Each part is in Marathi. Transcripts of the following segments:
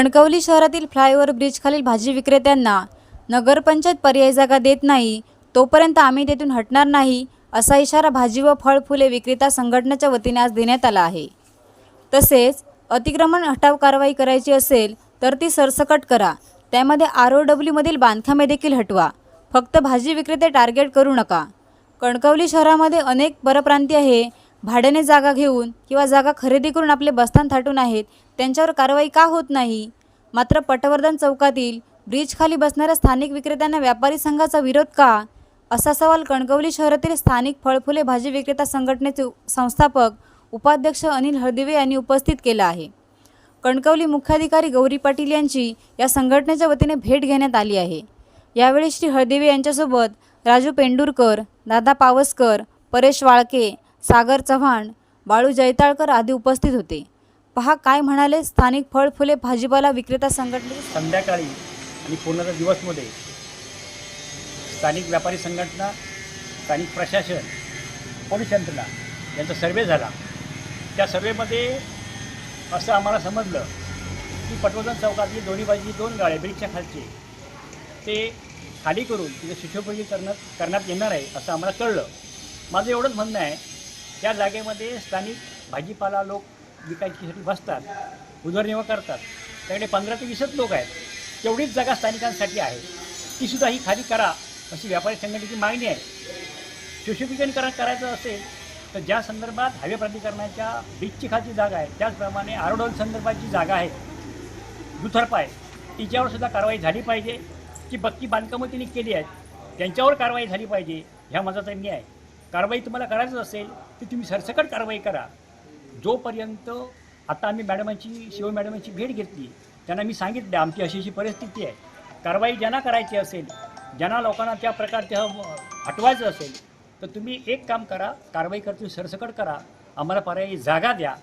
कणकवली शहरातील फ्लायओव्हर ब्रिजखालील भाजी विक्रेत्यांना नगरपंचायत पर्यायी जागा देत नाही तोपर्यंत आम्ही तेथून हटणार नाही असा इशारा भाजी व फळ फुले विक्रेता संघटनेच्या वतीने आज देण्यात आला आहे. तसेच अतिक्रमण हटाव कारवाई करायची असेल तर ती सरसकट करा त्यामध्ये आर ओ डब्ल्यूमधील बांधकामे देखील हटवा फक्त भाजी विक्रेते टार्गेट करू नका. कणकवली शहरामध्ये अनेक परप्रांतीय आहे भाड्याने जागा घेऊन किंवा जागा खरेदी करून आपले बस्तान थाटून आहेत त्यांच्यावर कारवाई का होत नाही? मात्र पटवर्धन चौकातील ब्रिजखाली बसणाऱ्या स्थानिक विक्रेत्यांना व्यापारी संघाचा विरोध का? असा सवाल कणकवली शहरातील स्थानिक फळफुले भाजी विक्रेता संघटनेचे संस्थापक उपाध्यक्ष अनिल हळदिवे यांनी उपस्थित केला आहे. कणकवली मुख्याधिकारी गौरी पाटील यांची या संघटनेच्या वतीने भेट घेण्यात आली आहे. यावेळी श्री हळदिवे यांच्यासोबत राजू पेंडुरकर दादा पावसकर परेश वाळके सागर चव्हाण बाळू जैताळकर आदी उपस्थित होते. पहा काय म्हणाले स्थानिक फळ फुले भाजीपाला विक्रेता संघटनेचे संध्याकाळी आणि पूर्ण दिवसमध्ये स्थानिक व्यापारी संघटना स्थानिक प्रशासन पोलीस यंत्रणा यांचा सर्वे झाला. त्या सर्वेमध्ये असं आम्हाला समजलं की पटवर्धन चौकातली दोन्ही बाजूची दोन गाळे ब्रिजच्या खालचे ते खाली करून तिथे सुशोभीकरण करण्यात करण्यात येणार आहे असं आम्हाला कळलं. माझं एवढंच म्हणणं आहे त्या जागेमध्ये स्थानिक भाजीपाला लोक विकायच्यासाठी बसतात उदरनिर्वाह करतात. त्याकडे पंधरा ते वीसच लोक आहेत. तेवढीच जागा स्थानिकांसाठी आहे. तीसुद्धा ही खाली करा अशी व्यापारी संघटनेची मागणी आहे. सुशोभीकरण करायचं असेल तर ज्या संदर्भात हायवे प्राधिकरणाच्या बीचची खालची जागा आहे त्याचप्रमाणे आरोडोल संदर्भाची जागा आहे दुथर्प आहे तिच्यावर सुद्धा कारवाई झाली पाहिजे. जी बक्की बांधकामं त्यांनी केली आहेत त्यांच्यावर कारवाई झाली पाहिजे ह्या माझा त्यांनी आहे. कारवाई तुम्हाला करायचं असेल तर तुम्ही सरसकट कारवाई करा. जोपर्यंत आता आम्ही मॅडमांची शिव मॅडमांची भेट घेतली त्यांना मी सांगितलं आमची अशी अशी परिस्थिती आहे. कारवाई ज्यांना करायची असेल ज्यांना लोकांना त्या प्रकारचं हटवायचं असेल तर तुम्ही एक काम करा कारवाई करतो सरसकट करा. आम्हाला पर्यायी जागा द्या.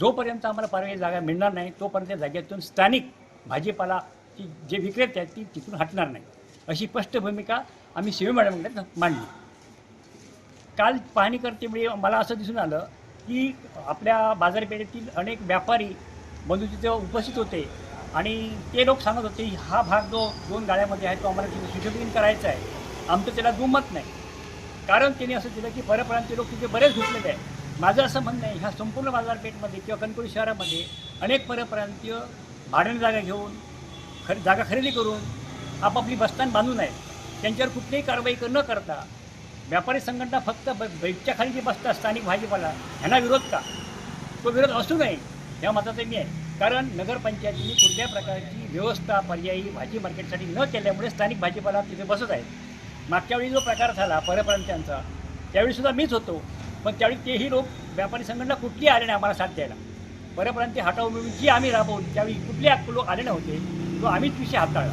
जोपर्यंत आम्हाला पर्यायी जागा मिळणार नाही तोपर्यंत त्या जागेतून स्थानिक भाजीपालाची जे विक्रेते आहेत ती तिथून हटणार नाही. अशी स्पष्ट भूमिका आम्ही शिव मॅडमकडे मांडली. काल पाहणी करतेवेळी म्हणजे मला असं दिसून आलं की आपल्या बाजारपेठेतील अनेक व्यापारी बंधू तिथे उपस्थित होते आणि ते लोक सांगत होते हा भाग जो दोन गाड्यामध्ये आहे तो आम्हाला तिथे सुशोभीकरण करायचा आहे. आमचं त्याला दुमत नाही. कारण त्यांनी असं दिलं की परप्रांतीय लोक तिथे बरेच घुसलेले आहेत. माझं असं म्हणणं आहे ह्या संपूर्ण बाजारपेठमध्ये किंवा कणकोली शहरामध्ये अनेक परप्रांतीय भाड्याने जागा घेऊन खर जागा खरेदी करून आपापली बस्तान बांधून आहेत. त्यांच्यावर कुठलीही कारवाई न करता व्यापारी संघटना फक्त ब बेटच्या खाली जे बसतात स्थानिक भाजीपाला ह्यांना विरोध का? तो विरोध असू नये ह्या मताचं मी आहे. कारण नगरपंचायतीने कुठल्या प्रकारची व्यवस्था पर्यायी भाजी मार्केटसाठी न केल्यामुळे स्थानिक भाजीपाला तिथे बसत आहेत मागच्या वेळी जो प्रकार झाला परप्रांत्यांचा त्यावेळीसुद्धा मीच होतो. पण त्यावेळी तेही लोक व्यापारी संघटना कुठली आले नाही आम्हाला साथ द्यायला. परप्रांती हटाव मिळून जी आम्ही राबवली त्यावेळी कुठले लोक आले नव्हते तो आम्हीच विषय हाताळला.